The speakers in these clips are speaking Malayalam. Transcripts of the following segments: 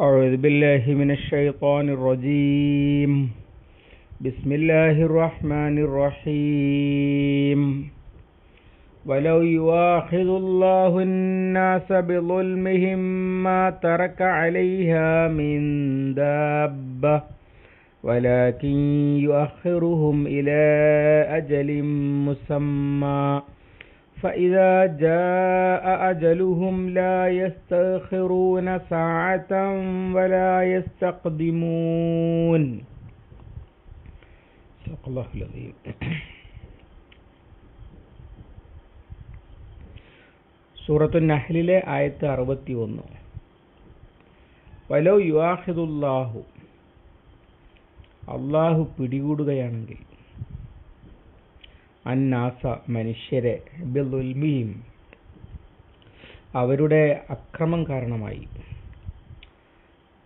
أعوذ بالله من الشيطان الرجيم. بسم الله الرحمن الرحيم. ولو يواخذ الله الناس بظلمهم ما ترك عليها من دابة ولكن يؤخرهم إلى أجل مسمى. فإذا جاء أجلهم لا يستأخرون ساعة ولا يستقدمون صدق الله العظيم സൂറത്തു നഹ്ലിലെ ആയത്ത് അറുപത്തി ഒന്ന് വലോ യുവാഹിദുല്ലാഹു അള്ളാഹു പിടികൂടുകയാണെങ്കിൽ അന്നാസ മനുഷ്യരെ ബിൽമീം അവരുടെ അക്രമം കാരണമായി.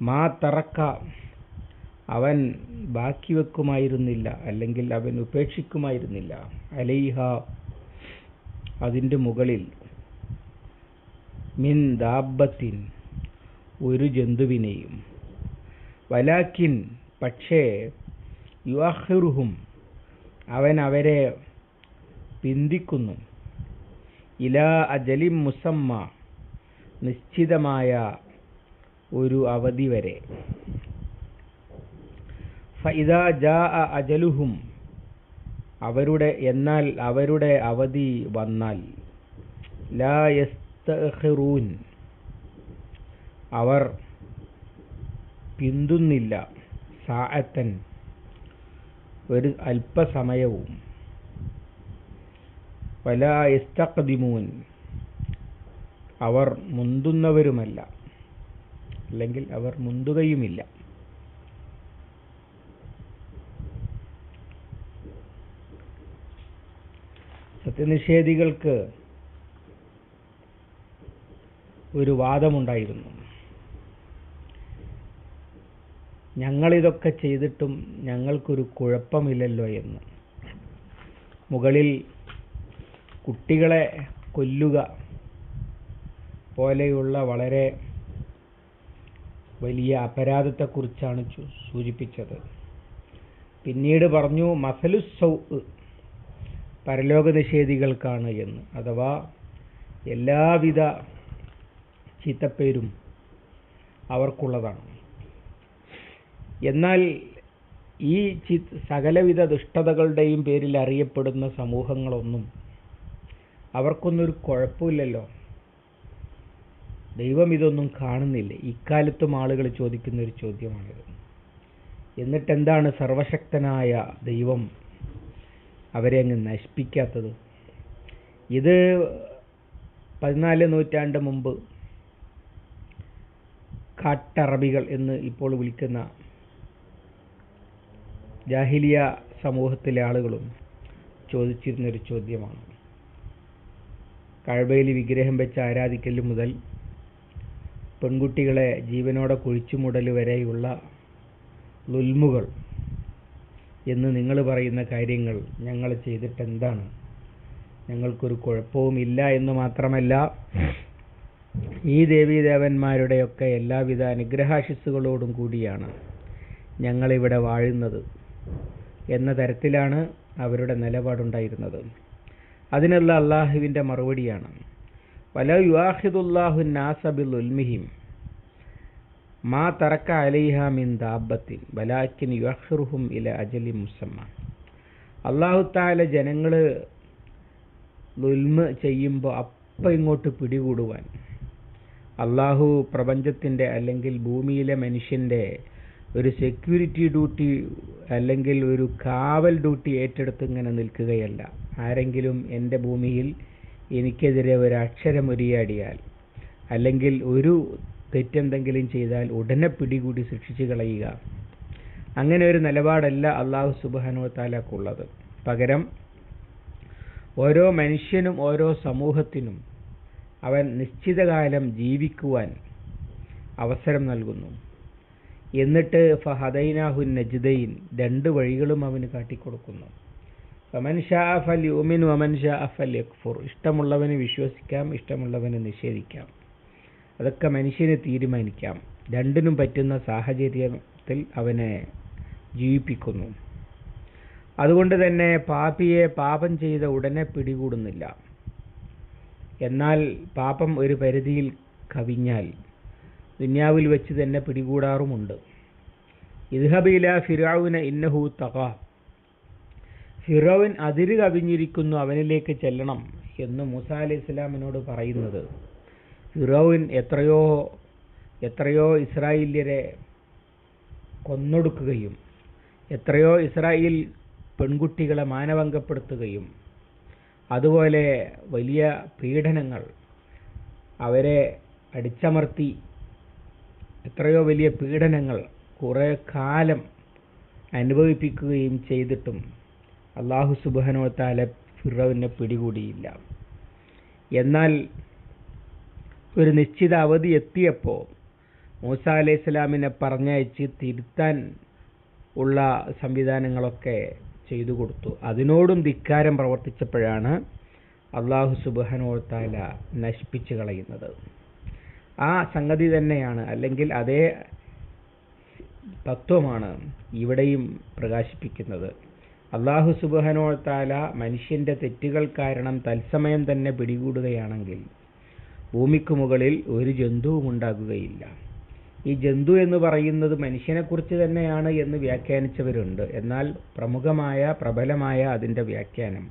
മാ തറക്ക അവൻ ബാക്കി വെക്കുമായിരുന്നില്ല അല്ലെങ്കിൽ അവൻ ഉപേക്ഷിക്കുമായിരുന്നില്ല. അലൈഹ അതിന്റെ മുകളിൽ. മിൻ ദാബത്തിൻ ഒരു ജന്തുവിനെയും. വലാക്കിൻ പക്ഷേ യുവാഹിറുഹും അവൻ അവരെ പിന്തിക്കുന്നു. ഇലാ അജലി മുസമ്മ നിശ്ചിതമായ ഒരു അവധി വരെ. ഫൈദ ജാ അജലുഹും അവരുടെ എന്നാൽ അവരുടെ അവധി വന്നാൽ ലാ യസ്തഖിറൂൻ അവർ പിന്തുന്നില്ല സാഅത്തൻ ഒരു അല്പസമയവും. വല ഇസ്തഖദിമൂൻ അവർ മുന്തുന്നവരുമല്ല. അല്ലെങ്കിൽ അവർ മുന്തുകയുമില്ല. സത്യനിഷേധികൾക്ക് ഒരു വാദമുണ്ടായിരുന്നു. ഞങ്ങളിതൊക്കെ ചെയ്തിട്ടും ഞങ്ങൾക്കൊരു കുഴപ്പമില്ലല്ലോ എന്ന്. മുകളിൽ കുട്ടികളെ കൊല്ലുക പോലെയുള്ള വളരെ വലിയ അപരാധത്തെക്കുറിച്ചാണ് സൂചിപ്പിച്ചത്. പിന്നീട് പറഞ്ഞു മസലുസൗ പരലോക നിഷേധികൾക്കാണ് എന്ന്. അഥവാ എല്ലാവിധ ചീത്തപ്പേരും അവർക്കുള്ളതാണ്. എന്നാൽ ഈ സകലവിധ ദുഷ്ടതകളുടെയും പേരിൽ അറിയപ്പെടുന്ന സമൂഹങ്ങളൊന്നും അവർക്കൊന്നൊരു കുഴപ്പമില്ലല്ലോ. ദൈവം ഇതൊന്നും കാണുന്നില്ല. ഇക്കാലത്തും ആളുകൾ ചോദിക്കുന്ന ഒരു ചോദ്യമാണിത്. എന്നിട്ട് എന്താണ് സർവശക്തനായ ദൈവം അവരെ അങ്ങ് നശിപ്പിക്കാത്തത്? ഇത് പതിനാല് നൂറ്റാണ്ട് മുമ്പ് കാട്ടറബികൾ എന്ന് ഇപ്പോൾ വിളിക്കുന്ന ജാഹിലിയ സമൂഹത്തിലെ ആളുകളും ചോദിച്ചിരുന്നൊരു ചോദ്യമാണ്. കഴബയിൽ വിഗ്രഹം വെച്ച് ആരാധിക്കൽ മുതൽ പെൺകുട്ടികളെ ജീവനോടെ കുഴിച്ചുമുടൽ വരെയുള്ള ലുൽമുകൾ എന്ന് നിങ്ങൾ പറയുന്ന കാര്യങ്ങൾ ഞങ്ങൾ ചെയ്തിട്ട് എന്താണ് ഞങ്ങൾക്കൊരു കുഴപ്പവുമില്ല എന്ന് മാത്രമല്ല ഈ ദേവീദേവന്മാരുടെയൊക്കെ എല്ലാവിധ അനുഗ്രഹാശിസ്സുകളോടും കൂടിയാണ് ഞങ്ങളിവിടെ വാഴുന്നത് എന്ന തരത്തിലാണ് അവരുടെ നിലപാടുണ്ടായിരുന്നത്. അതിനുള്ള അള്ളാഹുവിന്റെ മറുപടിയാണ്. വല യുവാഹിദുല്ലാഹു നാസബിൽ ഉൽമിഹിം മാ തറക്ക അലൈഹ മിൻ ദാബത്തിൻ വലാക്കിൻ യുഹറുഹും ഇല അജലി മുസമ്മ. അള്ളാഹു താല ജനങ്ങൾ ലുൽമ ചെയ്യുമ്പോൾ അപ്പം ഇങ്ങോട്ട് പിടികൂടുവാൻ. അള്ളാഹു പ്രപഞ്ചത്തിന്റെ അല്ലെങ്കിൽ ഭൂമിയിലെ മനുഷ്യന്റെ ഒരു സെക്യൂരിറ്റി ഡ്യൂട്ടി അല്ലെങ്കിൽ ഒരു കാവൽ ഡ്യൂട്ടി ഏറ്റെടുത്ത് ഇങ്ങനെ നിൽക്കുകയല്ല. ആരെങ്കിലും എന്റെ ഭൂമിയിൽ എനിക്കെതിരെ ഒരു അക്ഷരം ഉരിയാടിയാൽ അല്ലെങ്കിൽ ഒരു തെറ്റെന്തെങ്കിലും ചെയ്താൽ ഉടനെ പിടികൂടി ശിക്ഷിച്ചു കളയുക. അങ്ങനെ ഒരു നിലപാടല്ല അള്ളാഹു സുബാനോ താലാക്കുള്ളത് പകരം ഓരോ മനുഷ്യനും ഓരോ സമൂഹത്തിനും അവൻ നിശ്ചിതകാലം ജീവിക്കുവാൻ അവസരം നൽകുന്നു. എന്നിട്ട് ഫഹദൈനാഹു നജ്ദൈൻ രണ്ട് വഴികളും അവന് കാട്ടിക്കൊടുക്കുന്നു. ഫമൻ ഷാ ഫൽ യുമിൻ വമൻ ഷാ ഇഷ്ടമുള്ളവന് വിശ്വസിക്കാം ഇഷ്ടമുള്ളവന് നിഷേധിക്കാം. അതൊക്കെ മനുഷ്യന് തീരുമാനിക്കാം. രണ്ടിനും പറ്റുന്ന സാഹചര്യത്തിൽ അവനെ ജീവിപ്പിക്കുന്നു. അതുകൊണ്ട് തന്നെ പാപിയെ പാപം ചെയ്ത ഉടനെ പിടികൂടുന്നില്ല. എന്നാൽ പാപം ഒരു പരിധിയിൽ കവിഞ്ഞാൽ ദുന്യാവിൽ വെച്ച് തന്നെ പിടികൂടാറുമുണ്ട്. ഇദ്ഹബില ഫിറാവുന ഇന്നഹു തക ഫിറോവിൻ അതിര് കവിഞ്ഞിരിക്കുന്നു അവനിലേക്ക് ചെല്ലണം എന്ന് മൂസ അലൈഹി ഇസ്ലാമിനോട് പറയുന്നത്. ഫിറോവിൻ എത്രയോ എത്രയോ ഇസ്രായേല്യരെ കൊന്നൊടുക്കുകയും എത്രയോ ഇസ്രായേൽ പെൺകുട്ടികളെ മാനഭംഗപ്പെടുത്തുകയും അതുപോലെ വലിയ പീഡനങ്ങൾ അവരെ അടിച്ചമർത്തി എത്രയോ വലിയ പീഡനങ്ങൾ കുറേ കാലം അനുഭവിപ്പിക്കുകയും ചെയ്തിട്ടും അള്ളാഹു സുബാനോ താല ഫിറോവിനെ പിടികൂടിയില്ല. എന്നാൽ ഒരു നിശ്ചിത അവധി എത്തിയപ്പോൾ മൂസ അലൈഹി സ്വലാമിനെ പറഞ്ഞയച്ച് തിരുത്താൻ ഉള്ള സംവിധാനങ്ങളൊക്കെ ചെയ്തു കൊടുത്തു. അതിനോടും ധിക്കാരം പ്രവർത്തിച്ചപ്പോഴാണ് അള്ളാഹു സുബാനോ താല നശിപ്പിച്ചു കളയുന്നത്. ആ സംഗതി തന്നെയാണ്. അല്ലെങ്കിൽ അതേ തത്വമാണ് ഇവിടെയും പ്രകാശിപ്പിക്കുന്നത്. അള്ളാഹു സുബഹനോ താല മനുഷ്യന്റെ തെറ്റുകൾ കാരണം തത്സമയം തന്നെ പിടികൂടുകയാണെങ്കിൽ ഭൂമിക്ക് മുകളിൽ ഒരു ജന്തുവും ഉണ്ടാകുകയില്ല. ഈ ജന്തു എന്ന് പറയുന്നത് മനുഷ്യനെക്കുറിച്ച് തന്നെയാണ് എന്ന് വ്യാഖ്യാനിച്ചവരുണ്ട്. എന്നാൽ പ്രമുഖമായ പ്രബലമായ അതിന്റെ വ്യാഖ്യാനം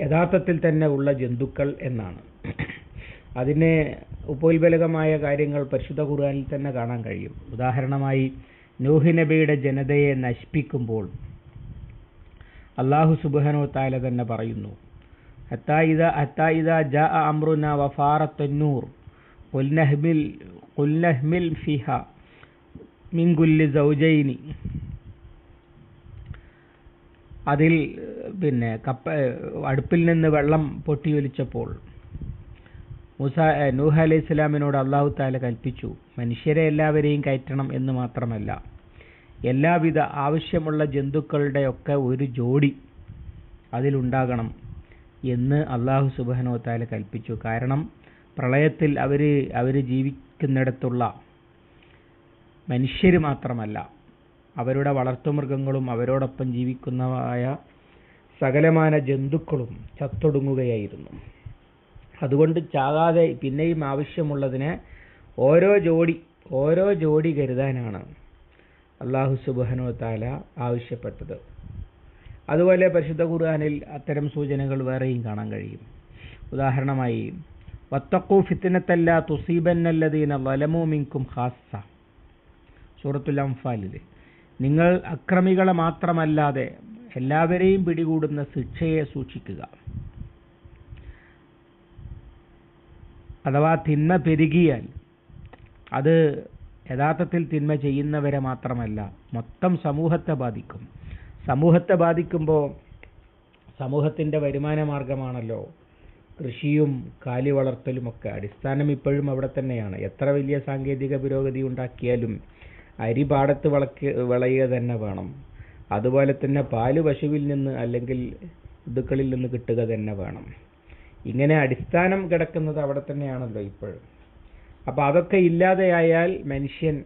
യഥാർത്ഥത്തിൽ തന്നെ ഉള്ള ജന്തുക്കൾ എന്നാണ്. അതിന് ഉപോത്ബലകമായ കാര്യങ്ങൾ പരിശുദ്ധ ഖുർആനിൽ തന്നെ കാണാൻ കഴിയും. ഉദാഹരണമായി നൂഹി നബിയുടെ ജനതയെ നശിപ്പിക്കുമ്പോൾ അള്ളാഹു സുബഹനോ താല തന്നെ പറയുന്നു ഹത്തായിദ ഹത്തായിദ ജ അമ്രുന വഫാറത്തന്നൂർ കുൽനഹ്മിൽ കുൽനഹ്മിൽ ഫിഹ മിൻകുല്ലി സൗജൈനി. അതിൽ പിന്നെ കപ്പ അടുപ്പിൽ നിന്ന് വെള്ളം പൊട്ടിയൊലിച്ചപ്പോൾ മൂസ നൂഹ അലൈഹി ഇസ്ലാമിനോട് അള്ളാഹു താല കൽപ്പിച്ചു മനുഷ്യരെ എല്ലാവരെയും കയറ്റണം എന്ന് മാത്രമല്ല എല്ലാവിധ ആവശ്യമുള്ള ജന്തുക്കളുടെ ഒക്കെ ഒരു ജോഡി അതിലുണ്ടാകണം എന്ന് അള്ളാഹു സുബഹനോ താല കൽപ്പിച്ചു. കാരണം പ്രളയത്തിൽ അവർ അവർ ജീവിക്കുന്നിടത്തുള്ള മനുഷ്യർ മാത്രമല്ല അവരുടെ വളർത്തുമൃഗങ്ങളും അവരോടൊപ്പം ജീവിക്കുന്നതായ സകലമാന ജന്തുക്കളും ചത്തൊടുങ്ങുകയായിരുന്നു. അതുകൊണ്ട് ചാകാതെ പിന്നെയും ആവശ്യമുള്ളതിനെ ഓരോ ജോഡി ഓരോ ജോഡി കരുതാനാണ് അള്ളാഹു സുബഹനോ താല ആവശ്യപ്പെട്ടത്. അതുപോലെ പരിശുദ്ധ ഖുർആാനിൽ അത്തരം സൂചനകൾ വേറെയും കാണാൻ കഴിയും. ഉദാഹരണമായി വത്തക്കൂ ഫിത്തിനത്തല്ല തുസീബന്നല്ലതീന വലമു മിങ്കും ഹാസ സൂറത്തുൽ അംഫാലിൽ നിങ്ങൾ അക്രമികളെ മാത്രമല്ലാതെ എല്ലാവരെയും പിടികൂടുന്ന ശിക്ഷയെ സൂക്ഷിക്കുക. അഥവാ തിന്മ പെരുകിയാൽ അത് യഥാർത്ഥത്തിൽ തിന്മ ചെയ്യുന്നവരെ മാത്രമല്ല മൊത്തം സമൂഹത്തെ ബാധിക്കും. സമൂഹത്തെ ബാധിക്കുമ്പോൾ സമൂഹത്തിന്റെ വരുമാന മാർഗമാണല്ലോ. കൃഷിയും കാലി വളർത്തലുമൊക്കെ അടിസ്ഥാനം ഇപ്പോഴും അവിടെ തന്നെയാണ്. എത്ര വലിയ സാങ്കേതിക പുരോഗതി ഉണ്ടാക്കിയാലും അരി പാടത്ത് വളക്ക് വിളയുക തന്നെ വേണം. അതുപോലെ തന്നെ പാൽ പശുവിൽ നിന്ന് അല്ലെങ്കിൽ ഋതുക്കളിൽ നിന്ന് കിട്ടുക തന്നെ വേണം. ഇങ്ങനെ അടിസ്ഥാനം കിടക്കുന്നത് അവിടെ തന്നെയാണല്ലോ ഇപ്പോഴും. അപ്പോൾ അതൊക്കെ ഇല്ലാതെയായാൽ മനുഷ്യൻ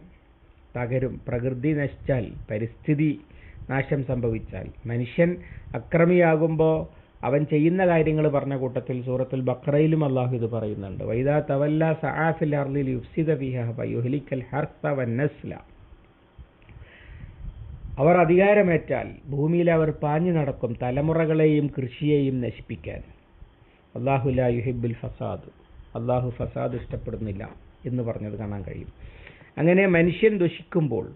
തകരും. പ്രകൃതി നശിച്ചാൽ പരിസ്ഥിതി നാശം സംഭവിച്ചാൽ. മനുഷ്യൻ അക്രമിയാകുമ്പോൾ അവൻ ചെയ്യുന്ന കാര്യങ്ങൾ പറഞ്ഞ കൂട്ടത്തിൽ സൂറത്തുൽ ബക്രയിലും അള്ളാഹു ഇത് പറയുന്നുണ്ട്. വൈദാ തവല്ല സഹാഫിൽ അർലിൽ യുഫ്സിദ ഫിഹ വന്നസ്ല അവർ അധികാരമേറ്റാൽ ഭൂമിയിൽ അവർ പാഞ്ഞു നടക്കും തലമുറകളെയും കൃഷിയെയും നശിപ്പിക്കാൻ. അള്ളാഹു ലാ യുഹിബുൽ ഫസാദ്. അള്ളാഹു ഫസാദ് ഇഷ്ടപ്പെടുന്നില്ല എന്ന് പറഞ്ഞത് കാണാൻ കഴിയും. അങ്ങനെ മനുഷ്യൻ ദുഷിക്കുമ്പോൾ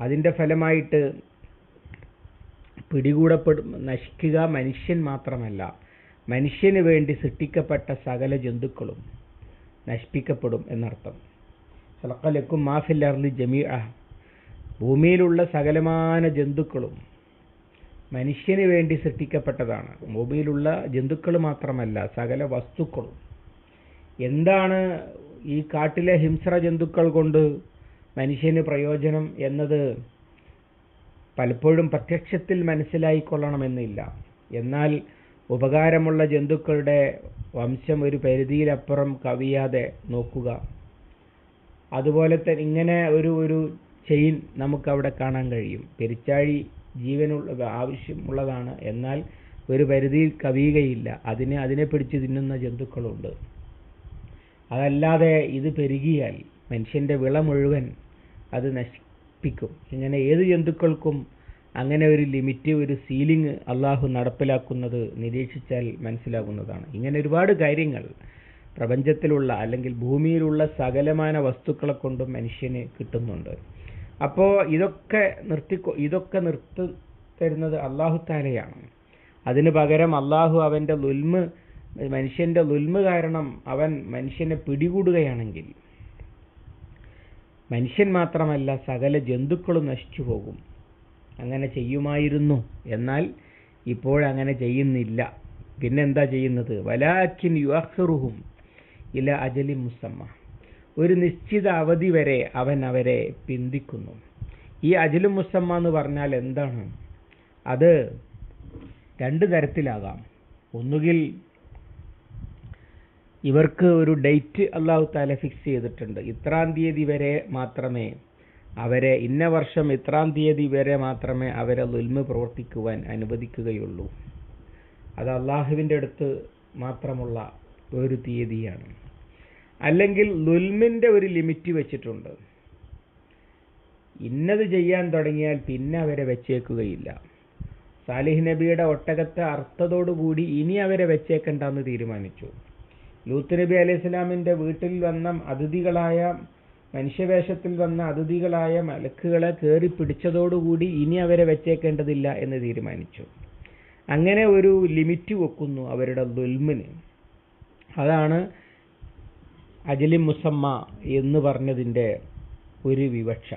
അതിന്റെ ഫലമായിട്ട് പിടികൂടപ്പെടും നശിക്കുക മനുഷ്യൻ മാത്രമല്ല. മനുഷ്യന് വേണ്ടി സൃഷ്ടിക്കപ്പെട്ട സകല ജന്തുക്കളും നശിപ്പിക്കപ്പെടും എന്നർത്ഥം. സലക്കലക്കും മാഫില്ലർലി ജമീഅ. ഭൂമിയിലുള്ള സകലമാന ജന്തുക്കളും മനുഷ്യന് വേണ്ടി സൃഷ്ടിക്കപ്പെട്ടതാണ്. ഭൂമിയിലുള്ള ജന്തുക്കൾ മാത്രമല്ല സകല വസ്തുക്കളും. എന്താണ് ഈ കാട്ടിലെ ഹിംസ്ര ജന്തുക്കൾ കൊണ്ട് മനുഷ്യന് പ്രയോജനം എന്നത് പലപ്പോഴും പ്രത്യക്ഷത്തിൽ മനസ്സിലായിക്കൊള്ളണമെന്നില്ല. എന്നാൽ ഉപകാരമുള്ള ജന്തുക്കളുടെ വംശം ഒരു പരിധിയിലപ്പുറം കവിയാതെ നോക്കുക. അതുപോലെ തന്നെ ഇങ്ങനെ ഒരു ഒരു ചെയിൻ നമുക്കവിടെ കാണാൻ കഴിയും. പെരിച്ചാഴി ജീവനുള്ള ആവശ്യമുള്ളതാണ്. എന്നാൽ ഒരു പരിധിയിൽ കവിയുകയില്ല. അതിനെ അതിനെ പിടിച്ച് തിന്നുന്ന ജന്തുക്കളുണ്ട്. അതല്ലാതെ ഇത് പെരുകിയാൽ മനുഷ്യന്റെ വിള മുഴുവൻ അത് നശിപ്പിക്കും. ഇങ്ങനെ ഏത് ജന്തുക്കൾക്കും അങ്ങനെ ഒരു ലിമിറ്റ് ഒരു സീലിംഗ് അള്ളാഹു നടപ്പിലാക്കുന്നത് നിരീക്ഷിച്ചാൽ മനസ്സിലാകുന്നതാണ്. ഇങ്ങനെ ഒരുപാട് കാര്യങ്ങൾ പ്രപഞ്ചത്തിലുള്ള അല്ലെങ്കിൽ ഭൂമിയിലുള്ള സകലമാന വസ്തുക്കളെ കൊണ്ടും മനുഷ്യന് കിട്ടുന്നുണ്ട്. അപ്പോൾ ഇതൊക്കെ നിർത്തി ഇതൊക്കെ നിർത്തി തരുന്നത് അള്ളാഹു താലയാണ് അതിന് പകരം അള്ളാഹു അവന്റെ ലുൽമ് മനുഷ്യന്റെ ലുൽമ് കാരണം അവൻ മനുഷ്യനെ പിടികൂടുകയാണെങ്കിൽ മനുഷ്യൻ മാത്രമല്ല സകല ജന്തുക്കളും നശിച്ചു പോകും. അങ്ങനെ ചെയ്യുമായിരുന്നു. എന്നാൽ ഇപ്പോഴങ്ങനെ ചെയ്യുന്നില്ല. പിന്നെന്താ ചെയ്യുന്നത്? വലാക്കിൻ യുഅഖിറുഹും ഇല അജലി മുസമ്മ. ഒരു നിശ്ചിത അവധി വരെ അവൻ അവരെ പിന്തിക്കുന്നു. ഈ അജിലു മുസമ്മ എന്ന് പറഞ്ഞാൽ എന്താണ്? അത് രണ്ട് തരത്തിലാകാം. ഒന്നുകിൽ ഇവർക്ക് ഒരു ഡേറ്റ് അള്ളാഹു താല ഫിക്സ് ചെയ്തിട്ടുണ്ട്. ഇത്രാം തീയതി വരെ മാത്രമേ അവരെ ഇന്ന വർഷം ഇത്രാം തീയതി വരെ മാത്രമേ അവരെ ലുൽമ പ്രവർത്തിക്കുവാൻ അനുവദിക്കുകയുള്ളൂ. അത് അള്ളാഹുവിന്റെ അടുത്ത് മാത്രമുള്ള ഒരു തീയതിയാണ്. അല്ലെങ്കിൽ ലുൽമിന്റെ ഒരു ലിമിറ്റ് വെച്ചിട്ടുണ്ട്. ഇന്നത് ചെയ്യാൻ തുടങ്ങിയാൽ പിന്നെ അവരെ വെച്ചേക്കുകയില്ല. സാലിഹ് നബിയുടെ ഒട്ടകത്തെ അർത്ഥത്തോടുകൂടി ഇനി അവരെ വെച്ചേക്കണ്ടെന്ന് തീരുമാനിച്ചു. ലൂത്ത് നബി അലൈഹി സ്വലാമിന്റെ വീട്ടിൽ വന്ന അതിഥികളായ മനുഷ്യവേഷത്തിൽ വന്ന അതിഥികളായ മലക്കുകളെ കയറി പിടിച്ചതോടുകൂടി ഇനി അവരെ വെച്ചേക്കേണ്ടതില്ല എന്ന് തീരുമാനിച്ചു. അങ്ങനെ ഒരു ലിമിറ്റ് വെക്കുന്നു അവരുടെ ദുൽമിന് അതാണ് അജലി മുസമ്മ എന്ന് പറഞ്ഞതിന്റെ ഒരു വിവക്ഷ.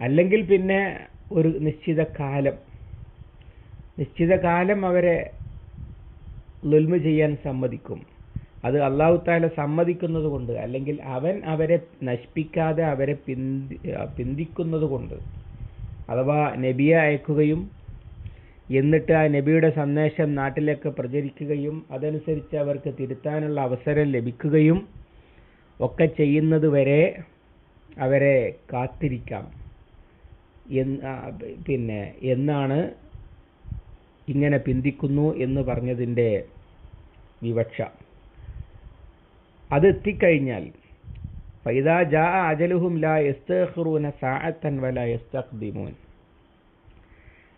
അല്ലെങ്കിൽ പിന്നെ ഒരു നിശ്ചിത കാലം. നിശ്ചിത കാലം അവരെ ലുൽമ ചെയ്യാൻ സമ്മതിക്കും. അത് അള്ളാഹു താല സമ്മതിക്കുന്നത് കൊണ്ട് അല്ലെങ്കിൽ അവൻ അവരെ നശിപ്പിക്കാതെ അവരെ പിന്തി പിന്തിക്കുന്നത് കൊണ്ട് അഥവാ നബിയെ അയക്കുകയും എന്നിട്ട് ആ നബിയുടെ സന്ദേശം നാട്ടിലേക്ക് പ്രചരിക്കുകയും അതനുസരിച്ച് അവർക്ക് തിരുത്താനുള്ള അവസരം ലഭിക്കുകയും ഒക്കെ ചെയ്യുന്നത് വരെ അവരെ കാത്തിരിക്കാം. എന്ന് പിന്നെ എന്നാണ് ഇങ്ങനെ പിന്തിക്കുന്നു എന്ന് പറഞ്ഞതിന്റെ വിവക്ഷ. അത് എത്തിക്കഴിഞ്ഞാൽ ഫൈദാ ജാ അജലുഹും ലാ എസ്തഹ്റൂന സാഅത്തൻ വലാ യസ്തഖ്ദിമൂൻ.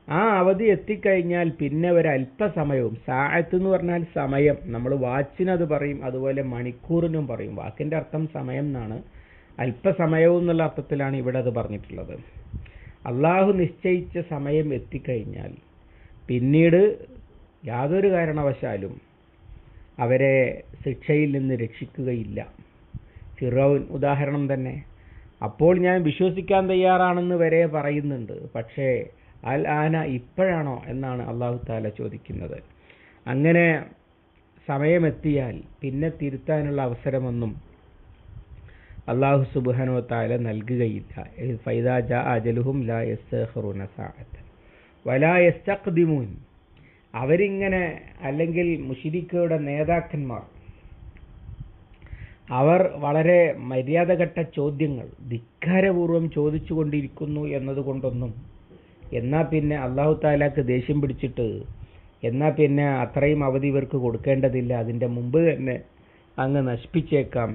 ആ അവധി എത്തിക്കഴിഞ്ഞാൽ പിന്നെ ഒരു അല്പസമയവും സാഅത്ത് എന്ന് പറഞ്ഞാൽ സമയം. നമ്മൾ വാച്ചിനത് പറയും അതുപോലെ മണിക്കൂറിനും പറയും. വാക്കിന്റെ അർത്ഥം സമയം എന്നാണ്. അല്പസമയവും എന്നുള്ള അർത്ഥത്തിലാണ് ഇവിടെ അത് പറഞ്ഞിട്ടുള്ളത്. അള്ളാഹു നിശ്ചയിച്ച സമയം എത്തിക്കഴിഞ്ഞാൽ പിന്നീട് യാതൊരു കാരണവശാലും അവരെ ശിക്ഷയിൽ നിന്ന് രക്ഷിക്കുകയില്ല. ഫിറോൻ ഉദാഹരണം തന്നെ. അപ്പോൾ ഞാൻ വിശ്വസിക്കാൻ തയ്യാറാണെന്ന് വരെ പറയുന്നുണ്ട്. പക്ഷേ അൽ ആന ഇപ്പോഴാണോ എന്നാണ് അള്ളാഹു താല ചോദിക്കുന്നത്. അങ്ങനെ സമയമെത്തിയാൽ പിന്നെ തിരുത്താനുള്ള അവസരമൊന്നും അള്ളാഹു സുബാനോ താല നൽകുകയില്ല. ഫൈദാ അജലുഹും ലാ യസ്തഖിറൂന സാഅത്തൻ. വലാ യസ്തഖ്ദിമൂൻ. അവരിങ്ങനെ അല്ലെങ്കിൽ മുഷിരിക്കയുടെ നേതാക്കന്മാർ അവർ വളരെ മര്യാദഘട്ട ചോദ്യങ്ങൾ ധിക്കാരപൂർവം ചോദിച്ചു കൊണ്ടിരിക്കുന്നു എന്നതുകൊണ്ടൊന്നും എന്നാ പിന്നെ അള്ളാഹു താലാക്ക് ദേഷ്യം പിടിച്ചിട്ട് എന്നാൽ പിന്നെ അത്രയും അവധി ഇവർക്ക് കൊടുക്കേണ്ടതില്ല അതിന്റെ മുമ്പ് തന്നെ അങ്ങ് നശിപ്പിച്ചേക്കാം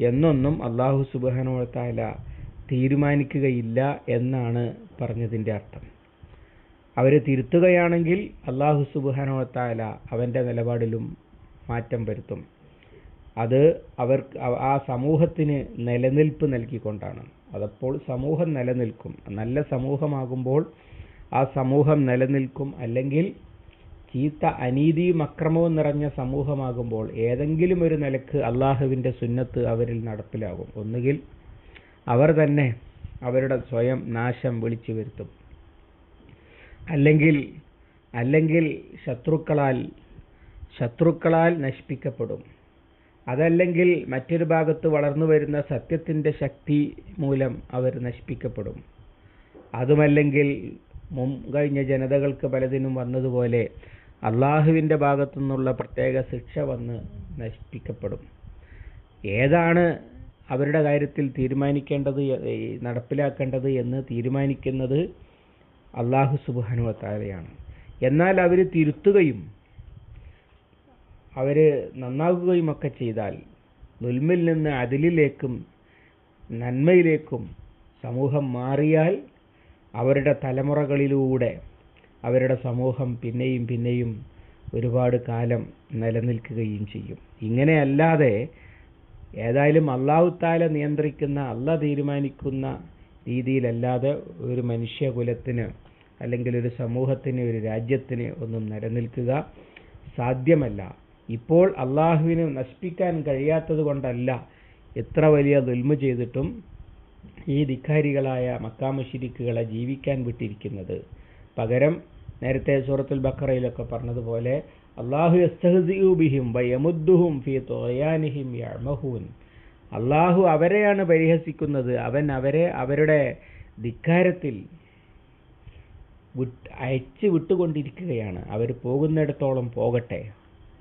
എന്നൊന്നും അള്ളാഹു സുബാനോ താല തീരുമാനിക്കുകയില്ല എന്നാണ് പറഞ്ഞതിന്റെ അർത്ഥം. അവർ തിരുത്തുകയാണെങ്കിൽ അള്ളാഹു സുബാനോ താല അവന്റെ നിലപാടിലും മാറ്റം വരുത്തും. അത് അവർക്ക് ആ സമൂഹത്തിന് നിലനിൽപ്പ് നൽകിക്കൊണ്ടാണ്. അതപ്പോൾ സമൂഹം നിലനിൽക്കും. നല്ല സമൂഹമാകുമ്പോൾ ആ സമൂഹം നിലനിൽക്കും. അല്ലെങ്കിൽ ചീത്ത അനീതിയും അക്രമവും നിറഞ്ഞ സമൂഹമാകുമ്പോൾ ഏതെങ്കിലും ഒരു നിലയ്ക്ക് അള്ളാഹുവിന്റെ സുന്നത്ത് അവരിൽ നടപ്പിലാകും. ഒന്നുകിൽ അവർ തന്നെ അവരുടെ സ്വയം നാശം വിളിച്ചു വരുത്തും. അല്ലെങ്കിൽ അല്ലെങ്കിൽ ശത്രുക്കളാൽ ശത്രുക്കളാൽ നശിപ്പിക്കപ്പെടും. അതല്ലെങ്കിൽ മറ്റൊരു ഭാഗത്ത് വളർന്നു വരുന്ന സത്യത്തിന്റെ ശക്തി മൂലം അവർ നശിപ്പിക്കപ്പെടും. അതുമല്ലെങ്കിൽ കഴിഞ്ഞ ജനതകൾക്ക് പലതിനും വന്നതുപോലെ അള്ളാഹുവിന്റെ ഭാഗത്തു നിന്നുള്ള പ്രത്യേക ശിക്ഷ വന്ന് നശിപ്പിക്കപ്പെടും. ഏതാണ് അവരുടെ കാര്യത്തിൽ തീരുമാനിക്കേണ്ടത് നടപ്പിലാക്കേണ്ടത് എന്ന് തീരുമാനിക്കുന്നത് അള്ളാഹു സുബാനുവത്താലയാണ് എന്നാൽ അവർ തിരുത്തുകയും അവർ നന്നാകുകയും ഒക്കെ ചെയ്താൽ ദുൽമിൽ നിന്ന് അതിലിലേക്കും നന്മയിലേക്കും സമൂഹം മാറിയാൽ അവരുടെ തലമുറകളിലൂടെ അവരുടെ സമൂഹം പിന്നെയും പിന്നെയും ഒരുപാട് കാലം നിലനിൽക്കുകയും ചെയ്യും. ഇങ്ങനെയല്ലാതെ ഏതായാലും അള്ളാഹുത്താല നിയന്ത്രിക്കുന്ന അല്ല തീരുമാനിക്കുന്ന രീതിയിലല്ലാതെ ഒരു മനുഷ്യകുലത്തിന് അല്ലെങ്കിൽ ഒരു സമൂഹത്തിന് ഒരു രാജ്യത്തിന് ഒന്നും നിലനിൽക്കുക സാധ്യമല്ല. ഇപ്പോൾ അള്ളാഹുവിന് നശിപ്പിക്കാൻ കഴിയാത്തത് കൊണ്ടല്ല എത്ര വലിയ ദുൽമ ചെയ്തിട്ടും ഈ ധിക്കാരികളായ മക്കാമുഷിരിക്കുകളെ ജീവിക്കാൻ വിട്ടിരിക്കുന്നത്. പകരം നേരത്തെ സൂറത്തുൽ ബക്കറയിലൊക്കെ പറഞ്ഞതുപോലെ അള്ളാഹു ഫീ യമഹൂൻ അള്ളാഹു അവരെയാണ് പരിഹസിക്കുന്നത്. അവൻ അവരെ അവരുടെ ധിക്കാരത്തിൽ വിട്ട് അയച്ച് വിട്ടുകൊണ്ടിരിക്കുകയാണ്. അവർ പോകുന്നിടത്തോളം പോകട്ടെ.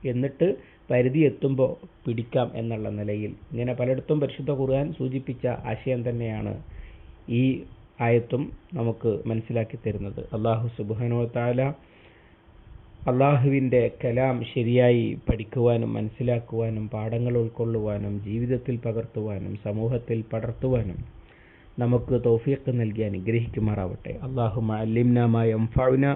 എന്നിട്ട് പരിധി എത്തുമ്പോൾ പിടിക്കാം എന്നുള്ള നിലയിൽ. ഇങ്ങനെ പലയിടത്തും പരിശുദ്ധ ഖുർആൻ സൂചിപ്പിച്ച ആശയം തന്നെയാണ് ഈ ആയത്തും നമുക്ക് മനസ്സിലാക്കി തരുന്നത്. അള്ളാഹു സുബാനോ താല അള്ളാഹുവിന്റെ കലാം ശരിയായി പഠിക്കുവാനും മനസ്സിലാക്കുവാനും പാഠങ്ങൾ ഉൾക്കൊള്ളുവാനും ജീവിതത്തിൽ പകർത്തുവാനും സമൂഹത്തിൽ പടർത്തുവാനും നമുക്ക് തൗഫീഖ് നൽകി അനുഗ്രഹിക്കുമാറാവട്ടെ. അള്ളാഹു അല്ലിംന യംഫഉന